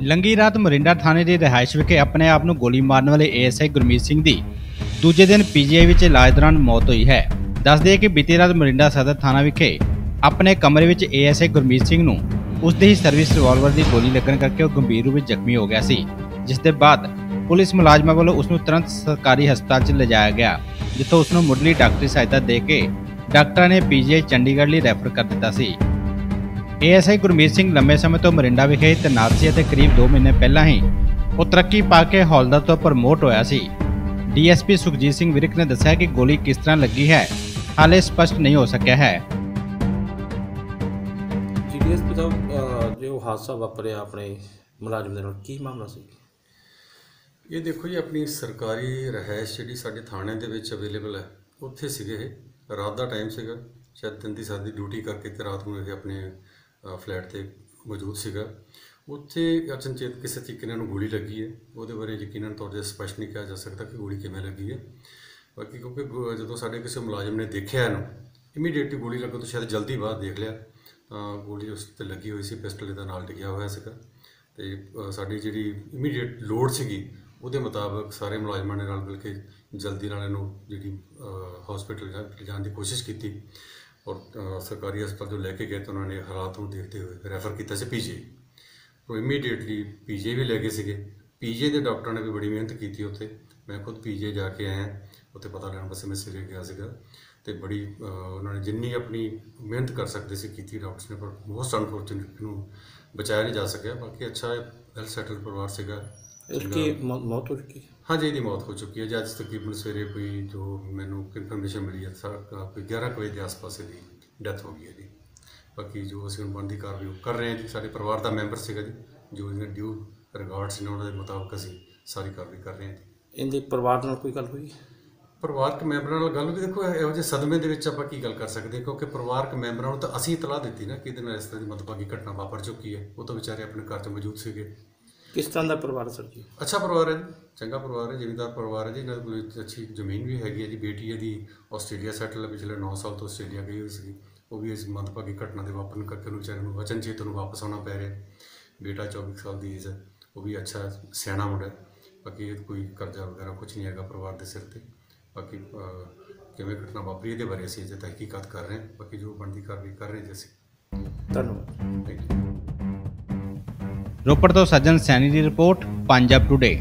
ਲੰਗੀ ਰਾਤ ਮੋਰਿੰਡਾ ਥਾਣੇ ਦੀ ਰਿਹਾਇਸ਼ ਵਿਖੇ ਆਪਣੇ ਆਪ ਨੂੰ ਗੋਲੀ ਮਾਰਨ ਵਾਲੇ ਏਐਸਆਈ ਗੁਰਮੀਤ ਸਿੰਘ ਦੀ ਦੂਜੇ ਦਿਨ ਪੀਜੀਆਈ ਵਿੱਚ ਇਲਾਜ ਦੌਰਾਨ ਮੌਤ ਹੋਈ ਹੈ। ਦੱਸਦੇ ਕਿ ਬੀਤੀ ਰਾਤ ਮੋਰਿੰਡਾ ਸਦਰ ਥਾਣਾ ਵਿਖੇ ਆਪਣੇ ਕਮਰੇ ਵਿੱਚ ਏਐਸਆਈ ਗੁਰਮੀਤ ਸਿੰਘ ਨੂੰ ਉਸ ਦੇ ਹੀ ਸਰਵਿਸ ਰਿਵਾਲਵਰ ਦੀ ਗੋਲੀ ਲੱਗਣ ਕਰਕੇ ਉਹ ਗੰਭੀਰ ਰੂਪ ਵਿੱਚ ਜ਼ਖਮੀ ਹੋ ਗਿਆ ਸੀ, ਜਿਸ ਦੇ ਬਾਅਦ ਪੁਲਿਸ ਮੁਲਾਜ਼ਮਾਂ ਵੱਲੋਂ ਉਸ ਨੂੰ ਤੁਰੰਤ ਸਰਕਾਰੀ ਹਸਪਤਾਲ 'ਚ ਲਿਜਾਇਆ ਗਿਆ, ਜਿੱਥੋਂ ਉਸ ਨੂੰ ਮੁੱਢਲੀ ਡਾਕਟਰੀ ਸਹਾਇਤਾ ਦੇ ਕੇ ਡਾਕਟਰਾਂ ਨੇ ਪੀਜੀਆਈ ਚੰਡੀਗੜ੍ਹ ਲਈ ਰੈਫਰ ਕਰ ਦਿੱਤਾ ਸੀ। ਏਐਸਆਈ ਗੁਰਮੀਤ ਸਿੰਘ ਲੰਮੇ ਸਮੇਂ ਤੋਂ ਮਰਿੰਡਾ ਵਿਖੇ ਤੈਨਾਤ ਸੀ ਅਤੇ ਕਰੀਬ 2 ਮਹੀਨੇ ਪਹਿਲਾਂ ਹੀ ਉਹ ਤਰੱਕੀ ਪਾ ਕੇ ਹੌਲਦਾਰ ਤੋਂ ਪ੍ਰਮੋਟ ਹੋਇਆ ਸੀ। ਡੀਐਸਪੀ ਸੁਖਜੀਤ ਸਿੰਘ ਵਿਰਕ ਨੇ ਦੱਸਿਆ ਕਿ ਗੋਲੀ ਕਿਸ ਤਰ੍ਹਾਂ ਲੱਗੀ ਹੈ ਹਾਲੇ ਸਪਸ਼ਟ ਨਹੀਂ ਹੋ ਸਕਿਆ ਹੈ। ਇਹ ਦੇਖੋ ਜੀ ਆਪਣੀ ਸਰਕਾਰੀ ਰਹਿائش ਜਿਹੜੀ ਸਾਡੇ ਥਾਣੇ ਦੇ ਵਿੱਚ ਅਵੇਲੇਬਲ ਹੈ ਉੱਥੇ ਸੀਗੇ ਇਹ। ਰਾਤ ਦਾ ਟਾਈਮ ਸੀਗਾ ਸ਼ਾਇਦ ਤਿੰਨ ਦੀ ਸਾਡੀ ਡਿਊਟੀ ਕਰਕੇ ਤੇ ਰਾਤ ਨੂੰ ਇਹ ਆਪਣੇ ਫਲੈਟ ਤੇ ਮੌਜੂਦ ਸੀਗਾ। ਉੱਥੇ ਅਚਨਚੇਤ ਕਿਸੇ ਤਰੀਕੇ ਨਾਲ ਇਹਨੂੰ ਗੋਲੀ ਲੱਗੀ ਹੈ। ਉਹਦੇ ਬਾਰੇ ਯਕੀਨਨ ਤੌਰ ਤੇ ਸਪਸ਼ਟ ਨਹੀਂ ਕਿਹਾ ਜਾ ਸਕਦਾ ਕਿ ਗੋਲੀ ਕਿਵੇਂ ਲੱਗੀ ਹੈ। ਬਾਕੀ ਕਿਉਂਕਿ ਜਦੋਂ ਸਾਡੇ ਕਿਸੇ ਮੁਲਾਜ਼ਮ ਨੇ ਦੇਖਿਆ ਇਹਨੂੰ ਇਮੀਡੀਏਟਲੀ ਗੋਲੀ ਲੱਗਣ ਤੋਂ ਸ਼ਾਇਦ ਜਲਦੀ ਬਾਅਦ ਦੇਖ ਲਿਆ, ਤਾਂ ਗੋਲੀ ਉਸ ਤੇ ਲੱਗੀ ਹੋਈ ਸੀ, ਪਿਸਟਲ ਦੇ ਨਾਲ ਡਿੱਗਿਆ ਹੋਇਆ ਸੀਗਾ। ਤੇ ਸਾਡੀ ਜਿਹੜੀ ਇਮੀਡੀਏਟ ਲੋਡ ਸੀਗੀ, ਉਹਦੇ ਮੁਤਾਬਕ ਸਾਰੇ ਮੁਲਾਜ਼ਮਾਂ ਨੇ ਰਲ ਮਿਲ ਕੇ ਜਲਦੀ ਨਾਲ ਇਹਨੂੰ ਜਿਹੜੀ ਹਸਪੀਟਲ ਲਿਜਾਣ ਦੀ ਕੋਸ਼ਿਸ਼ ਕੀਤੀ। ਔਰ ਅ, ਸਰਕਾਰੀ ਹਸਪਤਾਲ ਜੋ ਲੈ ਕੇ ਗਏ ਤਾਂ ਉਹਨਾਂ ਨੇ ਹਾਲਾਤ ਨੂੰ ਦੇਖਦੇ ਹੋਏ ਰੈਫਰ ਕੀਤਾ ਸੀ ਪੀਜੀ ਉਹ ਇਮੀਡੀਏਟਲੀ ਪੀਜੀ ਵੀ ਲੈ ਗਏ ਸੀਗੇ। ਪੀਜੀ ਦੇ ਡਾਕਟਰਾਂ ਨੇ ਵੀ ਬੜੀ ਮਿਹਨਤ ਕੀਤੀ ਉੱਥੇ। ਮੈਂ ਖੁਦ ਪੀਜੀ ਜਾ ਕੇ ਆਇਆ। ਉੱਥੇ ਪਤਾ ਲੈਣ ਵਾਸਤੇ ਮੈਂ ਸਵੇਰੇ ਗਿਆ ਸੀਗਾ। ਤੇ ਬੜੀ ਉਹਨਾਂ ਨੇ ਜਿੰਨੀ ਆਪਣੀ ਮਿਹਨਤ ਕਰ ਸਕਦੇ ਸੀ ਕੀਤੀ ਡਾਕਟਰਸ ਨੇ ਪਰ ਮੋਸਟ ਅਨਫੋਰਚੂਨੇਟ ਨੂੰ ਬਚਾਇਆ ਨਹੀਂ ਜਾ ਸਕਿਆ। ਬਾਕੀ ਅੱਛਾ ਵੈਲ ਸੈਟਲ ਪਰਿਵਾਰ ਸੀਗਾ। ਇਸकी ਮੌ- ਮੌਤ ਹੋ ਚੁੱਕੀ ਹਾਂਜੀ ਇਹਦੀ ਮੌਤ ਹੋ ਚੁੱਕੀ ਹੈ ਜੀ। ਅੱਜ ਤਕਰੀਬਨ ਸਵੇਰੇ ਕੋਈ ਜੋ ਮੈਨੂੰ ਇਨਫੋਰਮੇਸ਼ਨ ਮਿਲੀ ਹੈ ਸਾ ਕੋਈ 11 ਕੁ ਵਜੇ ਦੇ ਆਸ-ਪਾਸ ਇਹਦੀ ਡੈਥ ਹੋ ਗਈ ਹੈ ਜੀ। ਬਾਕੀ ਜੋ ਅਸੀਂ ਹੁਣ ਬਣਦੀ ਕਾਰਵਾਈ ਉਹ ਕਰ ਰਹੇ ਹਾਂ ਜੀ। ਸਾਡੇ ਪਰਿਵਾਰ ਦਾ ਮੈਂਬਰ ਸੀਗਾ ਜੀ ਜੋ ਇਹਨਾਂ ਡਿਊ ਰਿਗਾਰਡਸ ਨੇ ਉਹਨਾਂ ਦੇ ਮੁਤਾਬਕ ਅਸੀਂ ਸਾਰੀ ਕਾਰਵਾਈ ਕਰ ਰਹੇ ਹਾਂ ਜੀ। ਇਹਦੇ ਪਰਿਵਾਰ ਨਾਲ ਕੋਈ ਗੱਲ ਹੋਈ? ਪਰਿਵਾਰਕ ਮੈਂਬਰਾਂ ਨਾਲ ਗੱਲ ਵੀ ਦੇਖੋ ਇਹੋ ਜਿਹੇ ਸਦਮੇ ਦੇ ਵਿੱਚ ਆਪਾਂ ਕੀ ਗੱਲ ਕਰ ਸਕਦੇ ਹਾਂ? ਕਿਉਂਕਿ ਪਰਿਵਾਰਕ ਮੈਂਬਰਾਂ ਨੂੰ ਤਾਂ ਅਸੀਂ ਇਤਲਾਹ ਦਿੱਤੀ ਨਾ ਕਿ ਇਹਦੇ ਨਾਲ ਇਸ ਤਰ੍ਹਾਂ ਦੀ ਮਤਭਾਗੀ ਘਟਨਾ ਵਾਪਰ ਚੁੱਕੀ ਹੈ। ਉਹ ਤਾਂ ਵਿਚਾਰੇ ਆਪਣੇ ਘਰ 'ਚ ਮੌਜੂਦ ਸੀਗੇ। ਕਿਸ ਤਰ੍ਹਾਂ ਦਾ ਪਰਿਵਾਰ ਸਰ ਜੀ? ਅੱਛਾ ਪਰਿਵਾਰ ਹੈ ਜੀ ਚੰਗਾ ਪਰਿਵਾਰ ਹੈ ਜ਼ਿਮੀਂਦਾਰ ਪਰਿਵਾਰ ਹੈ ਜੀ ਇਹਨਾਂ ਕੋਲ ਅੱਛੀ ਜ਼ਮੀਨ ਵੀ ਹੈਗੀ ਹੈ ਜੀ ਬੇਟੀ ਇਹਦੀ ਆਸਟ੍ਰੇਲੀਆ ਸੈਟਲ ਹੈ ਪਿਛਲੇ 9 ਸਾਲ ਤੋਂ ਆਸਟ੍ਰੇਲੀਆ ਗਈ ਹੋਈ ਸੀ ਉਹ ਵੀ ਇਸ ਮੰਦਭਾਗੀ ਘਟਨਾ ਦੇ ਵਾਪਰਨ ਕਰਕੇ ਉਹਨੂੰ ਵਿਚਾਰੇ ਨੂੰ ਵਚਨਚੇਤ ਨੂੰ ਵਾਪਸ ਆਉਣਾ ਪੈ ਰਿਹਾ। ਬੇਟਾ 24 ਸਾਲ ਦੀ ਏਜ ਹੈ ਉਹ ਵੀ ਅੱਛਾ ਸਿਆਣਾ ਮੁੰਡਾ ਬਾਕੀ ਇਹ ਕੋਈ ਕਰਜ਼ਾ ਵਗੈਰਾ ਕੁਝ ਨਹੀਂ ਹੈਗਾ ਪਰਿਵਾਰ ਦੇ ਸਿਰ ਤੇ। ਬਾਕੀ ਕਿਵੇਂ ਘਟਨਾ ਵਾਪਰੀ ਇਹਦੇ ਬਾਰੇ ਅਸੀਂ ਅਜੇ ਤਹਿਕੀਕਾਤ ਕਰ ਰਹੇ ਹਾਂ। ਬਾਕੀ ਜੋ ਬਣਦੀ ਕਾਰਵਾਈ ਕਰ ਰਹੇ ਹਾਂ ਜੀ ਅਸੀਂ। ਧੰਨਵਾਦ। ਥੈਂਕ ਯੂ ਰੋਪੜ ਤੋਂ ਸੱਜਣ ਸੈਣੀ ਦੀ ਰਿਪੋਰਟ ਪੰਜਾਬ ਟੁਡੇ